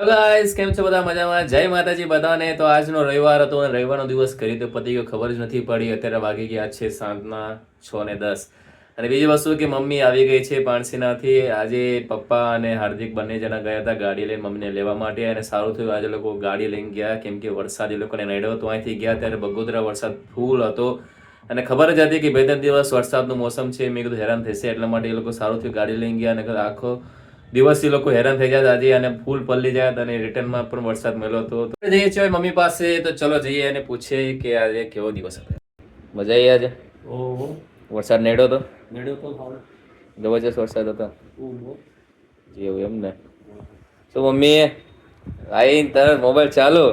Guys કેમ છો બધા? મજામાં? જય માતાજી બધાને. તો આજનો રવિવાર હતો અને રવિવારનો દિવસ કરી તો પતિ ગયો ખબર જ નથી પડી. અત્યારે વાગી ગયા છે સાંજના છ ને દસ. અને બીજી વસ્તુ કે મમ્મી આવી ગઈ છે પાણસીનાથી આજે પપ્પા અને હાર્દિક બંને જણા ગયા હતા ગાડી લઈને મમ્મીને લેવા માટે અને સારું થયું. આજે લોકો ગાડી લઈને ગયા. કેમ કે વરસાદ એ લોકોને નડ્યો હતો. અહીંથી ગયા ત્યારે બગોદરા વરસાદ ફૂલ હતો. અને ખબર જ હતી કે બે ત્રણ દિવસ વરસાદનું મોસમ છે. મેં કીધું હેરાન થશે. એટલા માટે એ લોકો સારું થયું. ગાડી લઈને ગયા. અને આખો દિવસ એ લોકો હેરાન થઈ જાય આજે અને ફૂલ પલ્લી જાય અને રિટર્નમાં પણ વરસાદ મળ્યો હતો. તો જઈએ છીએ મમ્મી પાસે. તો ચલો જઈએ અને પૂછીએ કે આજે કેવો દિવસ હતો. મજા આવી આજે? ઓહો. વરસાદ નેડ્યો હતો મેળ્યો તો જબરજસ્ત વરસાદ હતો. એવું એમ ને. શું મમ્મી આઈ તરત મોબાઈલ ચાલુ.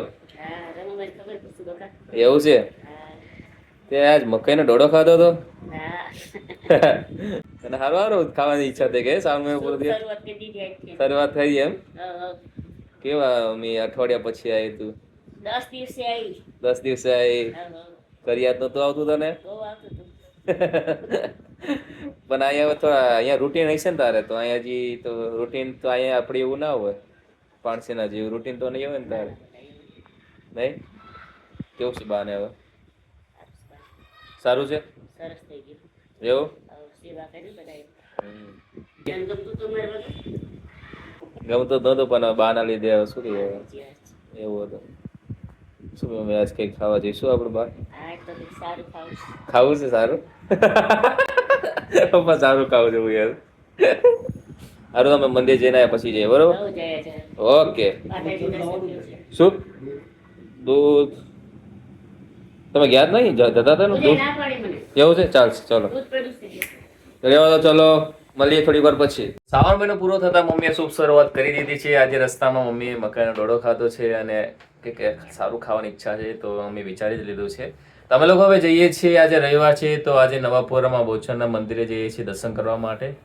એવું છે? તે આજ મકાઈનો ડોડો ખાધો હતો તને સારું હારું ખાવાની ઈચ્છા થઈ ગઈ સામે પૂરો દિવસ શરૂઆત થઈ એમ? કેવા મમ્મી અઠવાડિયા પછી આવી તું? દસ દિવસે આવી દસ દિવસે આવી કરિયાત નતું આવતું તને. પણ અહીંયા તો અહીંયા રૂટીન હશે ને તારે તો અહીંયા જી તો રૂટીન તો અહીંયા આપણે એવું ના હોય. પાણસીના જેવું રૂટીન તો નહીં હોય ને તારે? નહીં? કેવું છે બાને હવે? સારું છે? સરસ થઈ ગયું. એવું. ગમતું નહોતું પણ બાના લીધે શું કહીએ. એવું હતું. શું મમ્મી આજ કંઈક ખાવા જઈશું આપણે બહાર? આ તો કંઈક સારું ખાવું છે સારું? પપ્પા સારું ખાવું જેવું યાર. સારું તમે મંદિર જઈને આવ્યા પછી જઈએ બરોબર? ઓકે. શું? દૂધ. તમે ગયા જ નહીં? જતા હતા ને? દૂધ ના પાડી મને. એવું છે? ચાલશે ચલો. રહેવા દો ચલો. મળીએ થોડી વાર પછી. શ્રાવણ મહિનો પૂરો થતા મમ્મીએ શુભ શરૂઆત કરી દીધી છે. આજે રસ્તામાં મમ્મીએ મકાઈનો ડોડો ખાધો છે અને કે સારું ખાવાની ઈચ્છા છે તો મમ્મી વિચારી જ લીધું છે. તમે લોકો હવે જઈએ છીએ. આજે રવિવાર છે તો આજે નવાપુરામાં બોચરના મંદિરે જઈએ છીએ દર્શન કરવા માટે.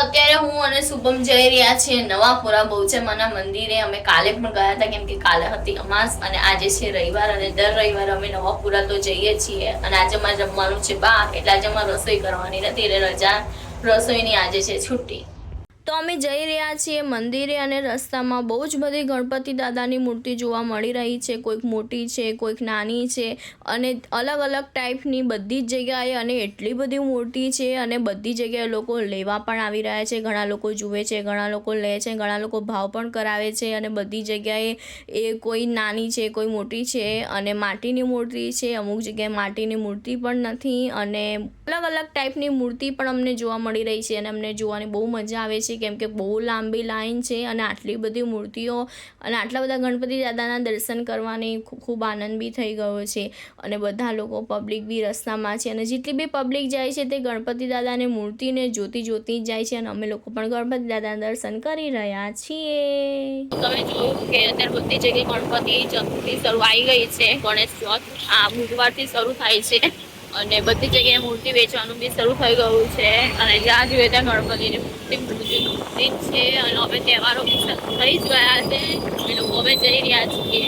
અત્યારે હું અને શુભમ જઈ રહ્યા છીએ નવાપુરા બહુચમાના મંદિરે. અમે કાલે પણ ગયા હતા, કેમ કે કાલે હતી અમાસ અને આજે છે રવિવાર અને દર રવિવારે અમે નવાપુરા તો જઈએ છીએ. અને આજે અમારે જમવાનું છે બા એટલે આજે અમારે રસોઈ કરવાની નથી, એટલે રજા, રસોઈની આજે છે છુટ્ટી તો અમે જઈ રહ્યા છીએ મંદિરે અને રસ્તામાં. બહુ જ બધી ગણપતિ દાદાની મૂર્તિ જોવા મળી રહી છે. કોઈક મોટી છે, કોઈક નાની છે અને અલગ અલગ ટાઈપની બધી જ જગ્યાએ અને એટલી બધી મૂર્તિ છે અને બધી જગ્યાએ લોકો લેવા પણ આવી રહ્યા છે. ઘણા લોકો જુએ છે, ઘણા લોકો લે છે, ઘણા લોકો ભાવ પણ કરાવે છે અને બધી જગ્યાએ એ કોઈ નાની છે, કોઈ મોટી છે અને માટીની મૂર્તિ છે. અમુક જગ્યાએ માટીની મૂર્તિ પણ નથી અને અલગ અલગ ટાઈપની મૂર્તિ પણ અમને જોવા મળી રહી છે અને અમને જોવાની બહુ મજા આવે છે કેમ કે બહુ લાંબી લાઈન છે અને આટલી બધી મૂર્તિઓ અને આટલા બધા ગણપતિ દાદાના દર્શન કરવાની ખૂબ ખૂબ આનંદ બી થઈ ગયો છે. અને બધા લોકો પબ્લિક બી રસ્તામાં છે અને જેટલી બી પબ્લિક જાય છે તે ગણપતિ દાદાની મૂર્તિને જોતી જોતી જ જાય છે અને અમે લોકો પણ ગણપતિ દાદાના દર્શન કરી રહ્યા છીએ. તમે જોયું કે અત્યારે બધી જગ્યાએ ગણપતિ ચતુર્થી શરૂ આવી ગઈ છે. ગણેશ ચોથ આ બુધવારથી શરૂ થાય છે. અને બધી જગ્યાએ મૂર્તિ વેચવાનું બી શરૂ થઈ ગયું છે. અને જ્યાં જોઈએ ત્યાં ગણપતિની મૂર્તિ મૂર્તિ મૂર્તિ છે. અને હવે તહેવારો બી થઈ જ ગયા છે. લોકો હવે જઈ રહ્યા છીએ.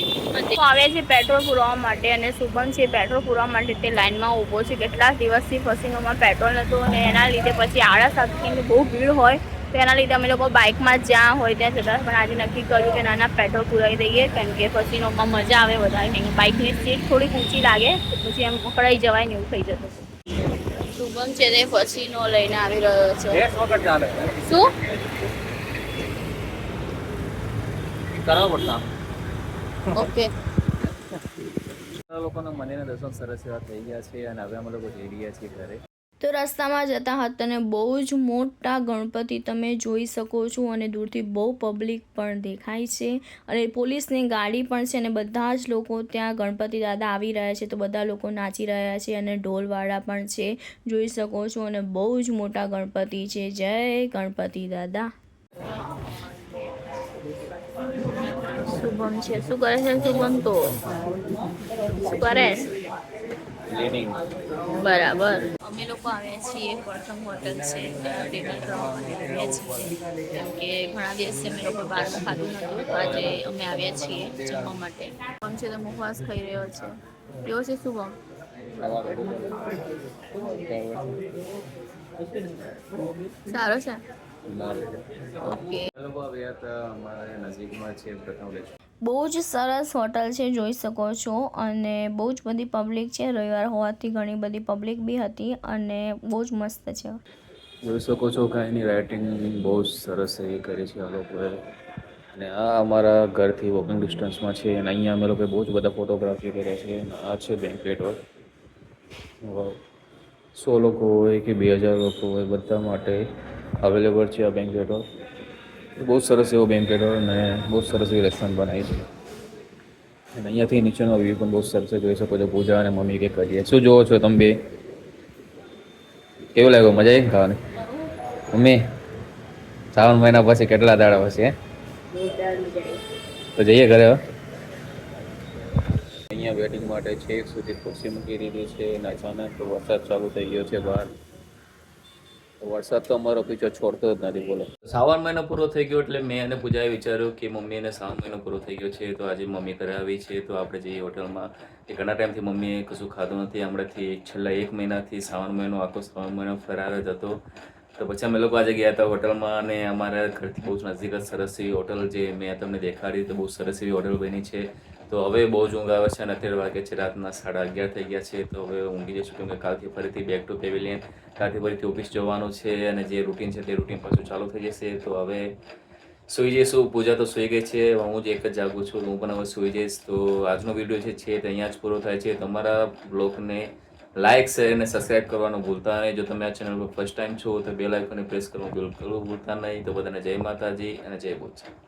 આવે છે પેટ્રોલ પુરવા માટે અને શુભમ છે પેટ્રોલ પુરવા માટે તે લાઇનમાં ઊભો છે. કેટલા દિવસથી ફસીનોમાં પેટ્રોલ નહોતું અને એના લીધે પછી આળસ કેમ બહુ ભીડ હોય તો એના લીધે અમે લોકો બાઇકમાં જ્યાં હોય ત્યાં જતા પણ આજે નક્કી કર્યું કે નાના પેટ્રોલ પુરાવી દઈએ કેમ કે ફસીનોમાં મજા આવે વધારે. નહીં બાઇકની સીટ થોડી ઊંચી લાગે તો પછી એમ પકડાઈ જવાય ને એવું થઈ જતું શુભમ છે તે પછીનો લઈને આવી રહ્યો છે. શું ઓકે. લોકોના મને દર્શન સરસ એવા થઈ ગયા છે અને હવે અમે લોકો જઈ રહ્યા છીએ ઘરે. તો રસ્તામાં જતા હતા અને બહુ જ મોટા ગણપતિ તમે જોઈ શકો છો અને દૂરથી બહુ પબ્લિક પણ દેખાય છે. અને પોલીસની ગાડી પણ છે અને બધા જ લોકો ત્યાં ગણપતિ દાદા આવી રહ્યા છે તો બધા લોકો નાચી રહ્યા છે અને ઢોલવાળા પણ છે. જોઈ શકો છો અને બહુ જ મોટા ગણપતિ છે. જય ગણપતિ દાદા. શુભમ છે. શું કરે છે શુભમ તો? શું કરે? બરાબર. લોકો આવ્યા છીએ પ્રથમ હોટલ છે ડિનર કરવા માટે આવ્યા છીએ. કેમ કે ઘણા દિવસ અમે લોકો બહાર ખાધું નહોતું. તો આજે અમે આવ્યા છીએ જમવા માટે. આમ છે તો મુખવાસ ખાઈ રહ્યો છે? કેવો છે શુભમ? સારો છે? ઓકે લોકો આવ્યા હતા અમારા નજીકમાં છે પ્રથમ રેસ્ટોરન્ટ બહુ જ સરસ હોટલ છે, જોઈ શકો છો. અને બહુ જ બધી પબ્લિક છે. રવિવાર હોવાથી ઘણી બધી પબ્લિક બી હતી અને બહુ જ મસ્ત છે. જોઈ શકો છો કે એની રાઇટિંગ બહુ જ સરસ એ કરી છે આ લોકોએ. અને આ અમારા ઘરથી વોકિંગ ડિસ્ટન્સમાં છે અને અહીંયા અમે લોકોએ બહુ જ બધા ફોટોગ્રાફી કર્યા છે. આ છે બેન્કવેટ હોલ સો લોકો હોય કે બે હજાર લોકો હોય, બધા માટે અવેલેબલ છે આ બેન્કવેટ હોલ બહુ સરસ એવો બેન્કેટ હોલ અને બહુ સરસ એવી રેસ્ટોરન્ટ બનાવી છે. અને અહીંયાથી નીચેનો વ્યૂ પણ બહુ સરસ જોઈ શકો છો પૂજા અને મમ્મી કે કરીએ. શું જોવો છો તમે બે? કેવું લાગ્યું? મજા આવી ખાવાની? મમ્મી, શ્રાવણ મહિના પછી કેટલા દાડા પછી તો જઈએ ઘરે હવે અહીંયા વેટિંગ માટે છેક સુધી ખુરશી મૂકી દીધી છે અને અચાનક વરસાદ ચાલુ થઈ ગયો છે બહાર. વરસાદ તો અમારો પીછો છોડતો જ નથી, બોલો. શ્રાવણ મહિનો પૂરો થઈ ગયો એટલે મેં અને પૂજાએ વિચાર્યું કે મમ્મીને શ્રાવણ મહિનો પૂરો થઈ ગયો છે, તો આજે મમ્મી ઘરે આવી છે, તો આપણે જઈએ હોટલમાં એ ઘણા ટાઈમથી મમ્મીએ કશું ખાધું નથી. હમણાંથી છેલ્લા એક મહિનાથી શ્રાવણ મહિનો, આખો શ્રાવણ મહિનો ફરાર જ હતો. તો પછી અમે લોકો આજે ગયા હતા હોટલમાં અને અમારા ઘરથી બહુ નજીક જ સરસ એવી હોટલ જે મેં તમને દેખાડી, તો બહુ સરસ એવી હોટલ બની છે. તો હવે બહુ જ ઊંઘ આવે છે અને અત્યારે વાગે છે, રાતના સાડા અગિયાર થઈ ગયા છે. તો હવે ઊંઘી જઈશું કેમકે કાલથી ફરીથી બેક ટુ પેવેલિયન કાલથી ફરીથી ઓફિસ જવાનું છે અને જે રૂટીન છે તે રૂટીન પાછું ચાલુ થઈ જશે. તો હવે સુઈ જઈશું, પૂજા તો સુઈ ગઈ છે હું જ એક જ જાગું છું, હું પણ હવે સુઈ જઈશ. તો આજનો વીડિયો જે છે તે અહીંયા જ પૂરો થાય છે. તમારા બ્લોગને લાઇક શેર અને સબસ્ક્રાઇબ કરવાનું ભૂલતા નહીં. જો તમે આ ચેનલ પર ફર્સ્ટ ટાઈમ છો, તો બે લાઇકોને પ્રેસ કરવાનું બિલકુલ ભૂલતા નહીં. તો બધાને જય માતાજી અને જય બોધ